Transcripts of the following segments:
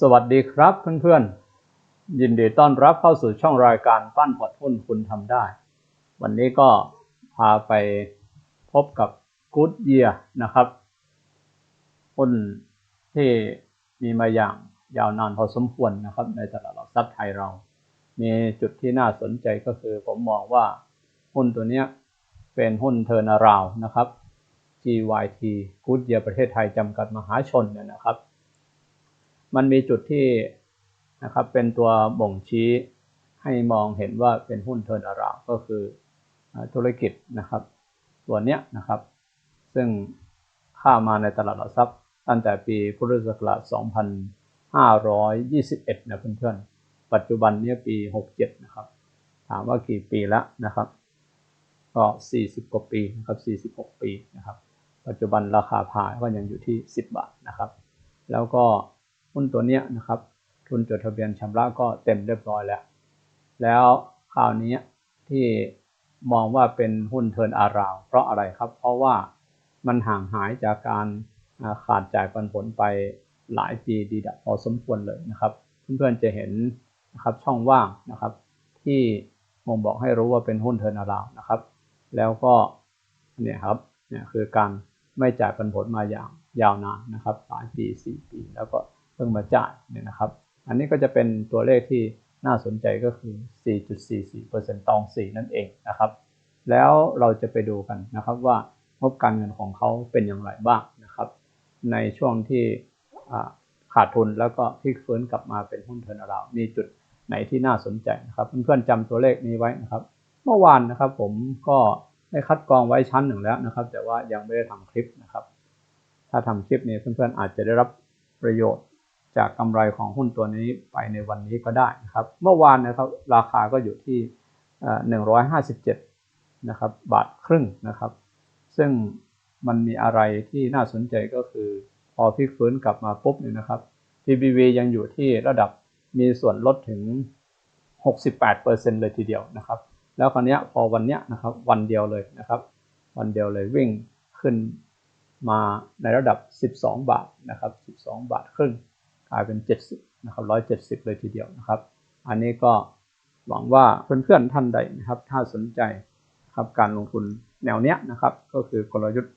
สวัสดีครับเพื่อนๆ ยินดีต้อนรับเข้าสู่ช่องรายการปั้นพอร์ตหุ้นคุณทำได้ วันนี้ก็พาไปพบกับ Good Year นะครับหุ้นที่มีมาอย่างยาวนานพอสมควรนะครับ ในตลาดหลักทรัพย์ไทยเรา มีจุดที่น่าสนใจก็คือผมมองว่าหุ้นตัวนี้เป็นหุ้นเทอร์นาราวนะครับ GYT Good Year ประเทศไทยจำกัดมหาชนเนี่ยนะครับ มันมีจุดที่นะครับเป็นตัวบ่งชี้ให้มองเห็นว่าเป็นหุ้นเทอร์นาราก็คือธุรกิจนะครับ ตัวเนี้ยนะครับ ซึ่งข้ามาในตลาดหลักทรัพย์ตั้งแต่ปีพุทธศักราช 2521 นะเพื่อนๆ ปัจจุบันเนี้ยปี 67 นะครับ ถามว่ากี่ปีแล้วนะครับ ก็ 40 กว่าปีนะครับ 46 ปีนะครับ ปัจจุบันราคาพายก็ยังอยู่ที่ 10 บาทนะครับ แล้วก็ หุ้นตัวเนี้ยนะครับ ทุนจดทะเบียนชำระก็เต็มเรียบร้อยแล้ว แล้วคราวนี้ที่มองว่าเป็นหุ้นเทินอาราว เพราะอะไรครับ เพราะว่ามันห่างหายจากการขาดจ่ายปันผลไปหลายปีดีดับพอสมควรเลยนะครับ เพื่อนๆจะเห็นนะครับช่องว่างนะครับ ที่มงบอกให้รู้ว่าเป็นหุ้นเทินอาราวนะครับ แล้วก็เนี่ยครับเนี่ยคือการไม่จ่ายปันผลมาอย่างยาวนานนะครับหลายปี4ปีแล้วก็ เพิ่งมาจ่ายเนี่ยนะครับ อันนี้ก็จะเป็นตัวเลขที่น่าสนใจก็คือ 4.44%ตอง 4 นั่นเองนะครับ แล้วเราจะไปดูกันนะครับว่างบการเงินของเขาเป็นอย่างไรบ้างนะครับ ในช่วงที่ขาดทุนแล้วก็พลิกฟื้นกลับมาเป็นหุ้นเทอร์นาราวมีจุดไหนที่น่าสนใจนะครับเพื่อนๆจำตัวเลขนี้ไว้นะครับ เมื่อวานนะครับผมก็ได้คัดกรองไว้ชั้นหนึ่งแล้วนะครับ แต่ว่ายังไม่ได้ทำคลิปนะครับ ถ้าทำคลิปนี้เพื่อนๆอาจจะได้รับประโยชน์ จากกำไรของหุ้นตัวนี้ไปในวันนี้ก็ได้นะครับ เมื่อวานนะครับราคาก็อยู่ที่หนึ่งร้อยห้าสิบเจ็ดนะครับบาทครึ่งนะครับ ซึ่งมันมีอะไรที่น่าสนใจก็คือพอพลิกฟื้นกลับมาปุ๊บเนี่ยนะครับ PBV ยังอยู่ที่ระดับมีส่วนลดถึง 68%เลยทีเดียวนะครับ แล้วคราวนี้พอวันนี้นะครับวันเดียวเลยนะครับ วันเดียวเลยวิ่งขึ้นมาในระดับ 12 บาทนะครับ 12 บาทครึ่ง กลายเป็น 70นะครับ 170 เลยทีเดียวนะครับ อันนี้ก็หวังว่าเพื่อนๆท่านใดนะครับ ถ้าสนใจครับการลงทุนแนวเนี้ยนะครับ ก็คือกลยุทธ์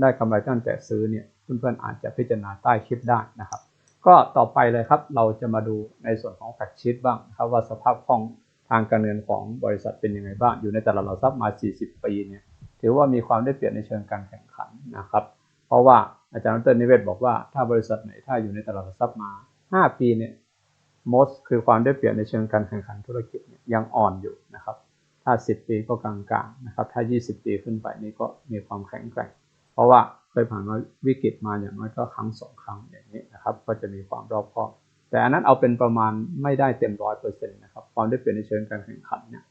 ได้กำไรตั้งแต่ซื้อเนี่ยเพื่อนๆอาจจะพิจารณาใต้คลิปได้นะครับ ก็ต่อไปเลยครับเราจะมาดูในส่วนของแฟกชีตบ้างนะครับว่าสภาพคล่องทางการเงินของบริษัทเป็นยังไงบ้างอยู่ในตลาดหลักทรัพย์มา 40 ปีเนี่ยถือว่ามีความได้เปรียบในเชิงการแข่งขันนะครับ เพราะว่า อาจารย์ดรนิเวศบอกว่าถ้าบริษัทไหนถ้าอยู่ในตลาดหลักทรัพย์มา 5 ปีเนี่ย most คือความได้เปรียบในเชิงการแข่งขันธุรกิจยังอ่อนอยู่นะครับ ถ้า 10 ปีก็กลางๆนะครับ ถ้า 20 ปีขึ้นไปนี่ก็มีความแข็งแกร่ง เพราะว่าเคยผ่านมาวิกฤตมาอย่างน้อยก็ครั้งสองครั้งอย่างนี้นะครับ ก็จะมีความรอบคอบ แต่อันนั้นเอาเป็นประมาณไม่ได้เต็มร้อยเปอร์เซ็นต์นะครับ ความได้เปรียบในเชิงการแข่งขันเนี่ย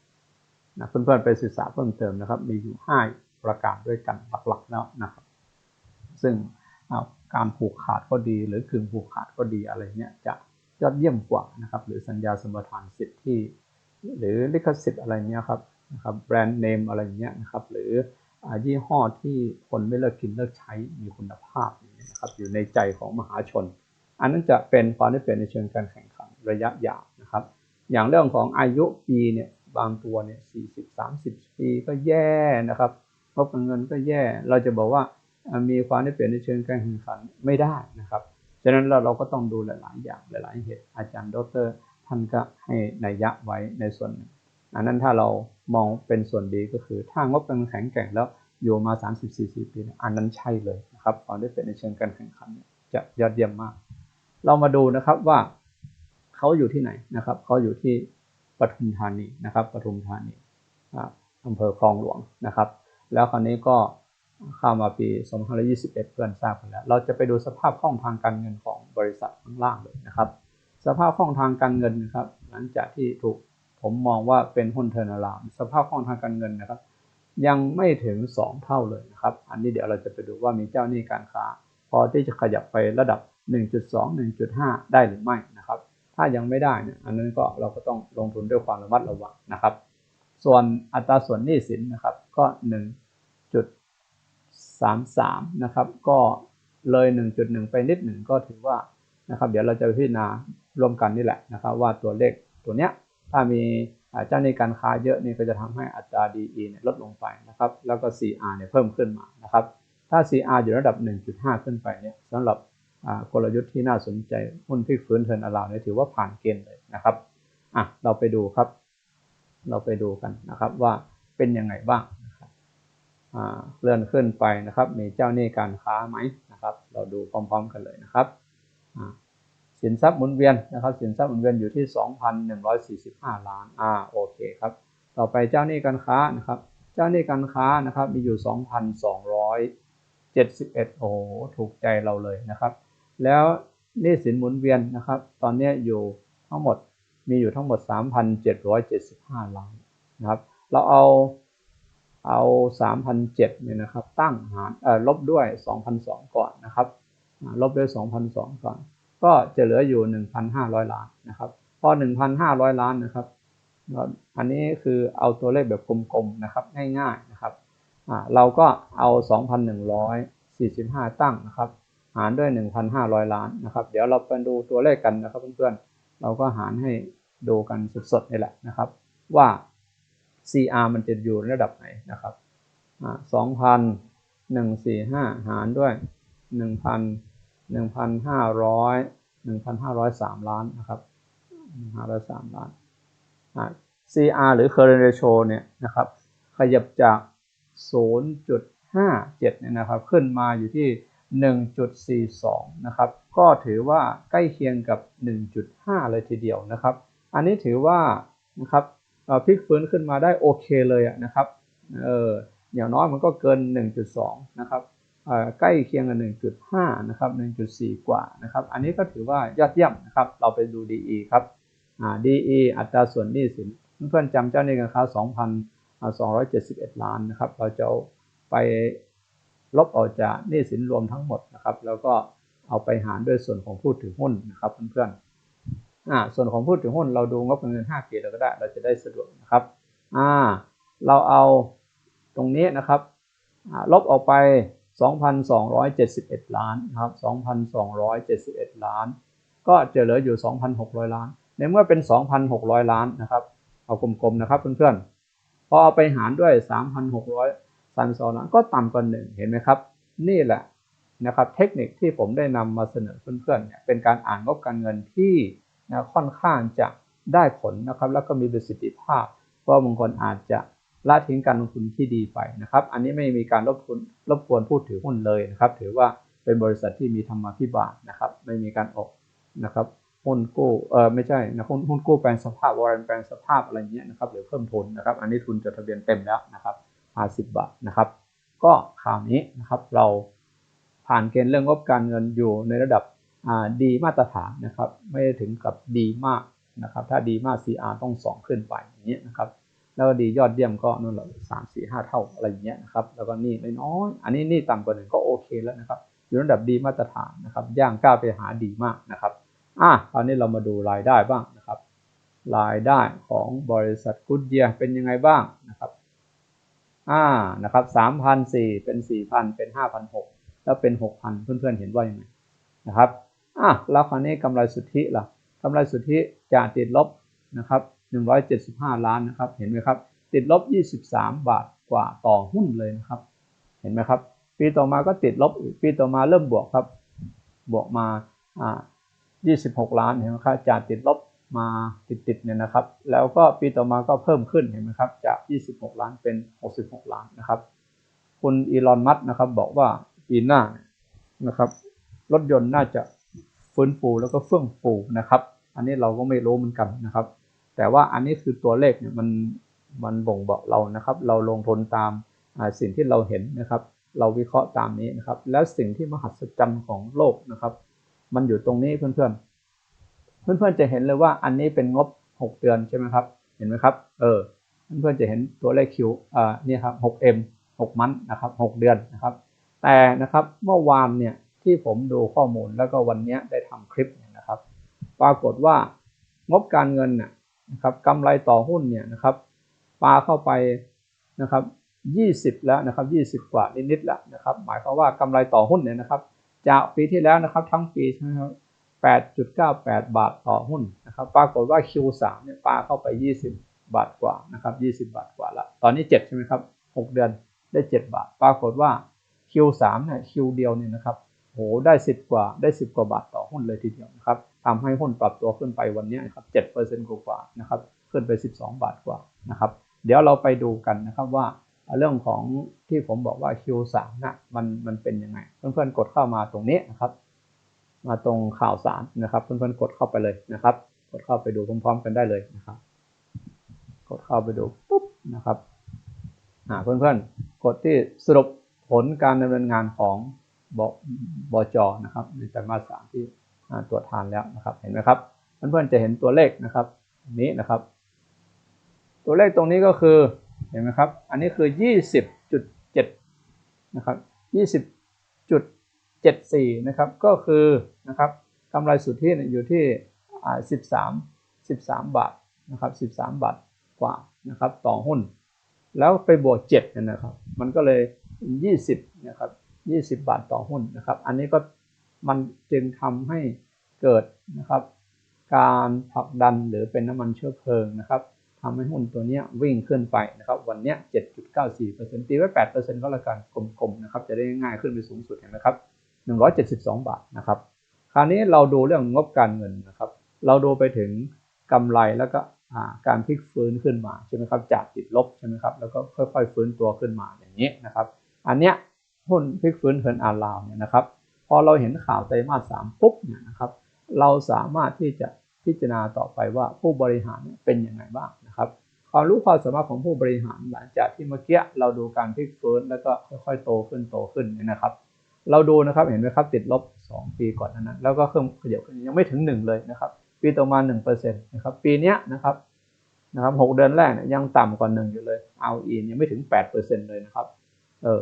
นะเพื่อนๆไปศึกษาเพิ่มเติมนะครับ มีอยู่ 5 ประการด้วยกันหลักๆแล้วนะครับ ซึ่ง การผูกขาดก็ดีหรือกึ่งผูกขาดก็ดีอะไรเนี่ยจะยอดเยี่ยมกว่านะครับหรือสัญญาสมรทานสิทธิ์ที่ หรือลิขสิทธิ์อะไรเงี้ยครับนะครับแบรนด์เนมอะไรเงี้ยนะครับหรือยี่ห้อที่คนไม่เลิกกินเลิกใช้มีคุณภาพนะครับอยู่ในใจของมหาชน อันนั้นจะเป็นความได้เปรียบในเชิงการแข่งขันระยะยาวนะครับ อย่างเรื่องของอายุปีเนี่ยบางตัวเนี่ยสี่สิบสามสิบปีก็แย่นะครับงบการเงินก็แย่เราจะบอกว่า มีความได้เปรียบในเชิงการแข่งขันไม่ได้นะครับฉะนั้นเราเราก็ต้องดูหลาย ๆ อย่างหลาย ๆ เหตุอาจารย์ดร ท่านก็ให้นัยยะไว้ในส่วนหนึ่งอันนั้นถ้าเรามองเป็นส่วนดีก็คือ ถ้างบการแข็งแกร่งแล้วอยู่มา 30-40 ปี อันนั้นใช่เลยนะครับความได้เปรียบในเชิงการแข่งขันจะยอดเยี่ยมมาก เรามาดูนะครับว่าเขาอยู่ที่ไหนนะครับเขาอยู่ที่ปทุมธานีนะครับปทุมธานีอำเภอคลองหลวงนะครับ แล้วคราวนี้ก็ เข้ามาปี 2521 เพื่อนทราบกันแล้ว เราจะไปดูสภาพคล่องทางการเงินของบริษัทข้างล่างเลยนะครับ สภาพคล่องทางการเงินนะครับ หลังจากที่ถูกผมมองว่าเป็นหุ้นเทอร์นาลามสภาพคล่องทางการเงินนะครับ ยังไม่ถึง 2 เท่าเลยนะครับ อันนี้เดี๋ยวเราจะไปดูว่ามีเจ้าหนี้การค้า พอที่จะขยับไประดับ 1.2 1.5 ได้หรือไม่นะครับ ถ้ายังไม่ได้เนี่ยอันนั้นก็เราก็ต้องลงทุนด้วยความระมัดระวังนะครับ ส่วนอัตราส่วนหนี้สินนะครับก็ 1.33 นะครับ ก็เลย 1.1 ไปนิดหนึ่งก็ถือว่านะครับ เดี๋ยวเราจะพิจารณาร่วมกันนี่แหละนะครับ ว่าตัวเลขตัวเนี้ยถ้ามีเจ้าหนี้การค้าเยอะนี่ก็จะทำให้อัตรา DE เนี่ยลดลงไปนะครับ แล้วก็ CR เนี่ยเพิ่มขึ้นมานะครับ ถ้า CR อยู่ระดับ 1.5 ขึ้นไปเนี่ยสำหรับกลยุทธ์ที่น่าสนใจหุ้นพลิกฟื้นเทินอราวเนี่ยถือว่าผ่านเกณฑ์เลยนะครับอะเราไปดูครับ เราไปดูกันนะครับว่าเป็นยังไงบ้าง เลื่อนขึ้นไปนะครับ มีเจ้าหนี้การค้าไหมนะครับ เราดูพร้อมๆกันเลยนะครับสินทรัพย์หมุนเวียนนะครับสินทรัพย์หมุนเวียนอยู่ที่ 2,145 ล้านอ่าโอเคครับต่อไปเจ้าหนี้การค้านะครับ เจ้าหนี้การค้านะครับมีอยู่ 2,271 โอ้โหถูกใจเราเลยนะครับ แล้วหนี้สินหมุนเวียนนะครับ ตอนนี้อยู่ทั้งหมดมีอยู่ทั้งหมด 3,775 ล้านนะครับ เราเอา เอา 3,007เนี่ยนะครับตั้งหารลบด้วย 2,002 ก่อนนะครับลบด้วย 2,002 ก่อน ก็จะเหลืออยู่ 1,500 ล้านนะครับพอ1,500 ล้านนะครับ อันนี้คือเอาตัวเลขแบบกลมๆนะครับง่ายๆนะครับเราก็เอา 2,145 ตั้งนะครับ หารด้วย 1,500 ล้านนะครับ เดี๋ยวเราไปดูตัวเลขกันนะครับเพื่อนๆเราก็หารให้ดูกันสดๆนี่แหละนะครับ ว่า CR มันจะอยู่ระดับไหนนะครับอ่า2,145หารด้วย1,000 1,500 1,503ล้านนะครับ1,503ล้านอ่า CR หรือ current ratio เนี่ยนะครับ ขยับจาก 0.57 เนี่ยนะครับ ขึ้นมาอยู่ที่ 1.42 นะครับ ก็ถือว่าใกล้เคียงกับ 1.5 เลยทีเดียวนะครับ อันนี้ถือว่านะครับ พลิกฟื้นขึ้นมาได้โอเคเลยนะครับเอออย่างน้อยมันก็เกิน 1.2 นะครับใกล้เคียงกับ 1.5 นะครับ 1.4 กว่านะครับ อันนี้ก็ถือว่ายอดเยี่ยมนะครับ เราไปดู DE ครับอ่า DE อัตราส่วนหนี้สิน เพื่อนๆจำเจ้าหนี้การค้า 2,271 ล้านนะครับ เราจะเอาไปลบออกจากหนี้สินรวมทั้งหมดนะครับ แล้วก็เอาไปหารด้วยส่วนของผู้ถือหุ้นนะครับเพื่อนๆ อ่าส่วนของผู้ถือหุ้นเราดูงบการเงิน5ปีเราก็ได้ เราจะได้สะดวกนะครับอ่าเราเอาตรงนี้นะครับลบออกไป 2,271 ล้านนะครับ 2,271 ล้าน ก็จะเหลืออยู่ 2,600 ล้าน ในเมื่อเป็น 2,600 ล้านนะครับ เอากลมๆนะครับเพื่อนๆ พอเอาไปหารด้วย 3,600 32ล้านก็ต่ำกว่า1เห็นไหมครับ นี่แหละนะครับเทคนิคที่ผมได้นำมาเสนอเพื่อนๆเนี่ยเป็นการอ่านงบการเงินที่ นะค่อนข้างจะได้ผลนะครับ แล้วก็มีประสิทธิภาพ เพราะบางคนอาจจะละทิ้งการลงทุนที่ดีไปนะครับ อันนี้ไม่มีการรบกวนรบกวนผู้ถือหุ้นเลยนะครับ ถือว่าเป็นบริษัทที่มีธรรมาภิบาลนะครับ ไม่มีการออกนะครับหุ้นกู้เออไม่ใช่นะหุ้นหุ้นกู้แปลงสภาพวอร์เรนแปลงสภาพอะไรเงี้ยนะครับหรือเพิ่มทุนนะครับ อันนี้ทุนจดทะเบียนเต็มแล้วนะครับ50บบาทนะครับ ก็คราวนี้นะครับเราผ่านเกณฑ์เรื่องงบการเงินอยู่ในระดับ ดีมาตรฐานนะครับ ไม่ได้ถึงกับดีมากนะครับ ถ้าดีมาก CR ต้อง 2 ขึ้นไปอย่างเงี้ยนะครับ แล้วก็ดียอดเยี่ยมก็นั่นแหละสามสี่ห้าเท่าอะไรอย่างเงี้ยนะครับ แล้วก็นี่น้อยอันนี้นี่ต่ำกว่าหนึ่งก็โอเคแล้วนะครับ อยู่ระดับดีมาตรฐานนะครับ ย่างก้าวไปหาดีมากนะครับอะคราวนี้เรามาดูรายได้บ้างนะครับ รายได้ของบริษัทกุดเยียเป็นยังไงบ้างนะครับอ่านะครับสามพันสี่เป็นสี่พันเป็นห้าพันหกแล้วเป็นหกพันเพื่อนๆเห็นว่ายังไงนะครับ อะแล้วคราวนี้กำไรสุทธิล่ะกำไรสุทธิจะติดลบนะครับหนึ่งร้อยเจ็ดสิบห้าล้านนะครับ เห็นไหมครับ ติดลบยี่สิบสามบาทกว่าต่อหุ้นเลยนะครับ เห็นไหมครับ ปีต่อมาก็ติดลบอีกปีต่อมาเริ่มบวกครับ บวกมาอ่า26 ล้านเห็นไหมครับจากติดลบมาติดๆเนี่ยนะครับ แล้วก็ปีต่อมาก็เพิ่มขึ้นเห็นไหมครับ จาก 26 ล้านเป็น 66 ล้านนะครับ คุณอีลอน มัสนะครับบอกว่าปีหน้านะครับ รถยนต์น่าจะ ฟื้นฟูแล้วก็เฟื่องฟูนะครับ อันนี้เราก็ไม่รู้เหมือนกันนะครับ แต่ว่าอันนี้คือตัวเลขเนี่ยมันมันบ่งบอกเรานะครับ เราลงทุนตามสิ่งที่เราเห็นนะครับ เราวิเคราะห์ตามนี้นะครับ แล้วสิ่งที่มหัศจรรย์ของโลกนะครับ มันอยู่ตรงนี้เพื่อนๆ เพื่อนๆจะเห็นเลยว่าอันนี้เป็นงบ 6 เดือนใช่ไหมครับ เห็นไหมครับ เออ เพื่อนๆจะเห็นตัวเลขคิวอ่านี่ครับ 6M 6 มันนะครับ 6 เดือนนะครับ แต่นะครับเมื่อวานเนี่ย ที่ผมดูข้อมูลแล้วก็วันนี้ได้ทำคลิปนะครับ ปรากฏว่างบการเงินนะครับกำไรต่อหุ้นเนี่ยนะครับปาเข้าไปนะครับ20 แล้วนะครับ 20 กว่านิดๆแล้วนะครับ หมายความว่ากำไรต่อหุ้นเนี่ยนะครับ จากปีที่แล้วนะครับทั้งปีใช่ไหมครับ8.98 บาทต่อหุ้นนะครับ ปรากฏว่า Q3 เนี่ยปาเข้าไป 20 บาทกว่านะครับ20 บาทกว่าละตอนนี้ 7 ใช่ไหมครับ 6 เดือนได้ 7 บาท ปรากฏว่า Q3 เนี่ย Q เดียวเนี่ยนะครับ โหได้10กว่าได้10กว่าบาทต่อหุ้นเลยทีเดียวนะครับทำให้หุ้นปรับตัวขึ้นไปวันนี้นครับ7%กว่านะครับขึ้นไป 12 บาทกว่านะครับ เดี๋ยวเราไปดูกันนะครับว่าเรื่องของที่ผมบอกว่า Q3 นะมันมันเป็นยังไง เพื่อนๆกดเข้ามาตรงนี้นะครับ มาตรงข่าวสารนะครับ เพื่อนๆกดเข้าไปเลยนะครับ กดเข้าไปดูพร้อมๆกันได้เลยนะครับ กดเข้าไปดูปุ๊บนะครับอ่าเพื่อนๆกดที่สรุปผลการดำเนินงานของ บบจนะครับในไตรมาสสามที่ตรวจทานแล้วนะครับเห็นไหมครับเพื่อนๆจะเห็นตัวเลขนะครับนี้นะครับ ตัวเลขตรงนี้ก็คือเห็นไหมครับอันนี้คือ 20.7นะครับ20.74นะครับก็คือนะครับกำไรสุทธิอยู่ที่13 13 บาทนะครับ13 บาทกว่านะครับต่อหุ้น แล้วไปบวก7เนี่ยนะครับ มันก็เลย 20นะครับ 20 บาทต่อหุ้นนะครับ อันนี้ก็มันจึงทำให้เกิดนะครับ การผลักดันหรือเป็นน้ำมันเชื้อเพลิงนะครับทำให้หุ้นตัวนี้วิ่งขึ้นไปนะครับ วันนี้ 7.94%ตีไว้ 8%ก็แล้วกันกลมๆนะครับ จะได้ง่ายขึ้นไปสูงสุดเห็นไหมครับ 172 บาทนะครับ คราวนี้เราดูเรื่องงบการเงินนะครับ เราดูไปถึงกำไรแล้วก็การพลิกฟื้นขึ้นมาใช่ไหมครับ จากติดลบใช่ไหมครับ แล้วก็ค่อยๆฟื้นตัวขึ้นมาอย่างนี้นะครับ อันเนี้ย หุ้นพลิกฟื้นเทินอาลาวเนี่ยนะครับพอเราเห็นข่าวไตรมาสสามปุ๊บเนี่ยนะครับ เราสามารถที่จะพิจารณาต่อไปว่าผู้บริหารเป็นยังไงบ้างนะครับความรู้ความสามารถของผู้บริหารหลังจากที่เมื่อกี้เราดูการพลิกฟื้นแล้วก็ค่อยๆ โตขึ้นโตขึ้นเนี่ยนะครับ เราดูนะครับเห็นไหมครับติดลบ 2 ปีก่อนนั้นแล้วก็เครื่องขยับขึ้นยังไม่ถึง 1 เลยนะครับ ปีต่อมา1%นะครับปีนี้นะครับนะครับ6เดือนแรกเนี่ยยังต่ำกว่า1อยู่เลยเอาอินยังไม่ถึง 8%เลยนะครับเออ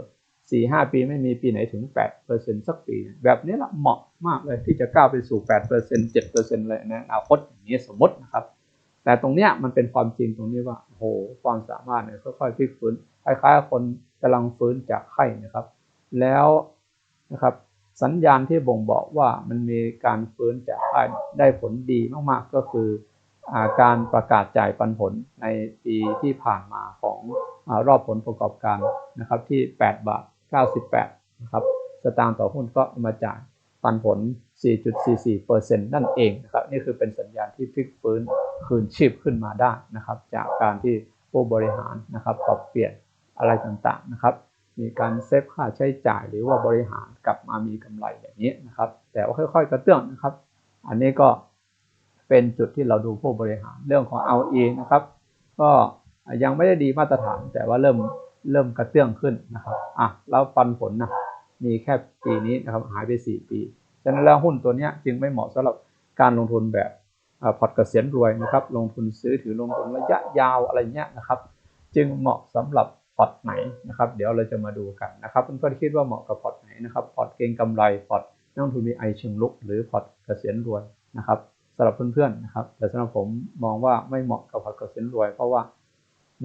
สี่ห้าปีไม่มีปีไหนถึงแปดเปอร์เซ็นสักปี แบบนี้ละเหมาะมากเลยที่จะก้าวไปสู่แปดเปอร์เซ็นเจ็ดเปอร์เซ็นเลยนะอนาคตอย่างนี้สมมตินะครับ แต่ตรงเนี้ยมันเป็นความจริงตรงนี้ว่าโหความสามารถเนี่ยค่อยๆพลิกฟื้นคล้ายๆคนกำลังฟื้นจากไข้นะครับ แล้วนะครับสัญญาณที่บ่งบอกว่ามันมีการฟื้นจากไข้ได้ผลดีมากๆก็คือการประกาศจ่ายปันผลในปีที่ผ่านมาของอรอบผลประกอบการนะครับที่ 8 บาท 98นะครับสตางค์ต่อหุ้นก็มาจ่ายปันผล 4.44%นั่นเองนะครับนี่คือเป็นสัญญาณที่พลิกฟื้นคืนชีพขึ้นมาได้นะครับ จากการที่ผู้บริหารนะครับปรับเปลี่ยนอะไรต่างๆนะครับ มีการเซฟค่าใช้จ่ายหรือว่าบริหารกลับมามีกำไรอย่างนี้นะครับ แต่ว่าค่อยๆ กระเตื้องนะครับ อันนี้ก็เป็นจุดที่เราดูผู้บริหารเรื่องของเอาเองนะครับ ก็ยังไม่ได้ดีมาตรฐานแต่ว่าเริ่ม เริ่มกระเตื้องขึ้นนะครับอะแล้วปันผลนะมีแค่ปีนี้นะครับหายไป 4 ปีฉะนั้นแล้วหุ้นตัวนี้จึงไม่เหมาะสำหรับการลงทุนแบบพอร์ตเกษียณรวยนะครับลงทุนซื้อถือลงทุนระยะยาวอะไรเงี้ยนะครับ จึงเหมาะสำหรับพอร์ตไหนนะครับ เดี๋ยวเราจะมาดูกันนะครับเพื่อนๆคิดว่าเหมาะกับพอร์ตไหนนะครับพอร์ตเก็งกำไรพอร์ตนักลงทุนมีไอเชิงลุก หรือพอร์ตเกษียณรวยนะครับสำหรับเพื่อนๆนะครับ แต่สำหรับผมมองว่าไม่เหมาะกับพอร์ตเกษียณรวย เพราะว่า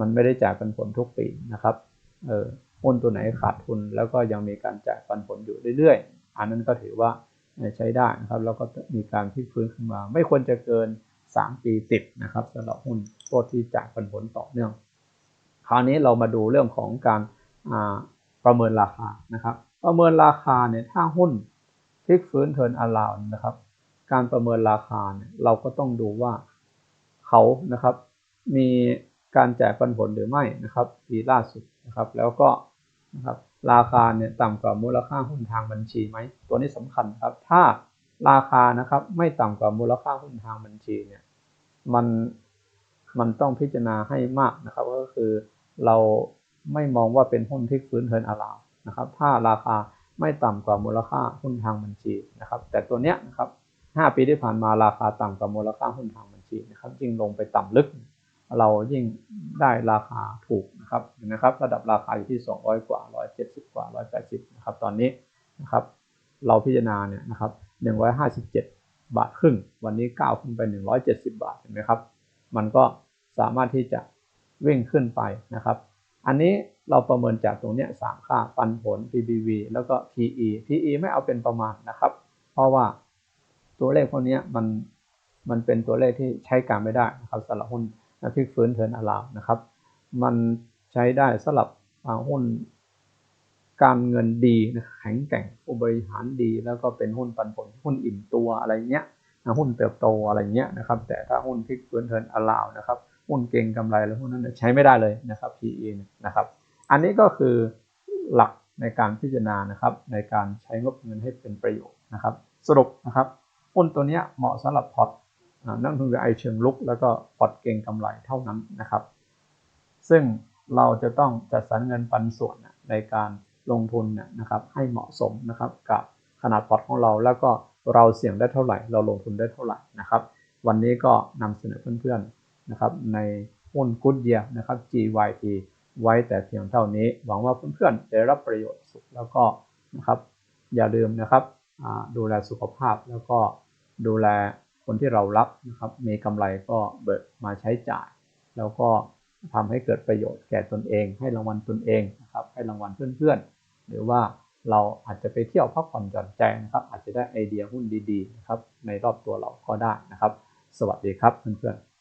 มันไม่ได้จ่ายปันผลทุกปีนะครับ เออหุ้นตัวไหนขาดทุน แล้วก็ยังมีการจ่ายปันผลอยู่เรื่อยๆ อันนั้นก็ถือว่าใช้ได้นะครับ แล้วก็มีการพลิกฟื้นขึ้นมา ไม่ควรจะเกิน 3 ปีติดนะครับสำหรับหุ้นพวกที่จ่ายปันผลต่อเนื่อง คราวนี้เรามาดูเรื่องของการประเมินราคานะครับ ประเมินราคาเนี่ยถ้าหุ้นพลิกฟื้นเทินอลาวนะครับ การประเมินราคาเนี่ยเราก็ต้องดูว่าเขานะครับมีการจ่ายปันผลหรือไม่นะครับปีล่าสุด นะครับ แล้วก็นะครับราคาเนี่ยต่ำกว่ามูลค่าหุ้นทางบัญชีไหมตัวนี้สำคัญครับ ถ้าราคานะครับไม่ต่ำกว่ามูลค่าหุ้นทางบัญชีเนี่ยมันมันต้องพิจารณาให้มากนะครับ ก็คือเราไม่มองว่าเป็นหุ้นที่ฟื้นเทินอาราวนะครับ ถ้าราคาไม่ต่ำกว่ามูลค่าหุ้นทางบัญชีนะครับ แต่ตัวเนี้ยนะครับ5ปีที่ผ่านมาราคาต่ำกว่ามูลค่าหุ้นทางบัญชีนะครับยิ่งลงไปต่ำลึก เรายิ่งได้ราคาถูกนะครับเห็นไหมครับระดับราคาอยู่ที่ 200 กว่า 170 กว่า 180 นะครับ ตอนนี้นะครับ เราพิจารณาเนี่ยนะครับ 157 บาทครึ่ง วันนี้ก้าวขึ้นไป 170 บาทเห็นไหมครับ มันก็สามารถที่จะวิ่งขึ้นไปนะครับ อันนี้เราประเมินจากตรงนี้สามค่าปันผล PBV แล้วก็ PE PE ไม่เอาเป็นประมาณนะครับ เพราะว่าตัวเลขพวกนี้มันมันเป็นตัวเลขที่ใช้การไม่ได้นะครับสำหรับหุ้น พลิกฟื้นเทินอาราวนะครับ มันใช้ได้สำหรับหุ้นการเงินดีนะแข็งแกร่งผู้บริหารดีแล้วก็เป็นหุ้นปันผลหุ้นอิ่มตัวอะไรเงี้ยหุ้นเติบโตอะไรเงี้ยนะครับ แต่ถ้าหุ้นพลิกฟื้นเทินอาราวนะครับหุ้นเก่งกำไรแล้วหุ้นนั้นเนยใช้ไม่ได้เลยนะครับ PE นะครับ อันนี้ก็คือหลักในการพิจารณานะครับ ในการใช้งบเงินให้เป็นประโยชน์นะครับ สรุปนะครับหุ้นตัวเนี้ยเหมาะสำหรับพอร์ต นักลงทุนไอเชิงลุก แล้วก็พอร์ตเก่งกำไรเท่านั้นนะครับ ซึ่งเราจะต้องจัดสรรเงินปันส่วนในการลงทุนนะครับ ให้เหมาะสมนะครับกับขนาดพอร์ตของเราแล้วก็เราเสี่ยงได้เท่าไหร่ เราลงทุนได้เท่าไหร่นะครับ วันนี้ก็นำเสนอเพื่อนๆนะครับ ในหุ้นกุดเดียนะครับ GYT ไว้แต่เพียงเท่านี้ หวังว่าเพื่อนๆจะได้รับประโยชน์สุขแล้วก็นะครับ อย่าลืมนะครับดูแลสุขภาพแล้วก็ดูแล คนที่เรารับนะครับมีกำไรก็เบิกมาใช้จ่าย แล้วก็ทำให้เกิดประโยชน์แก่ตนเอง ให้รางวัลตนเองนะครับให้รางวัลเพื่อนๆ หรือว่าเราอาจจะไปเที่ยวพักผ่อนหย่อนใจนะครับ อาจจะได้ไอเดียหุ้นดีๆนะครับในรอบตัวเราก็ได้นะครับ สวัสดีครับเพื่อนๆ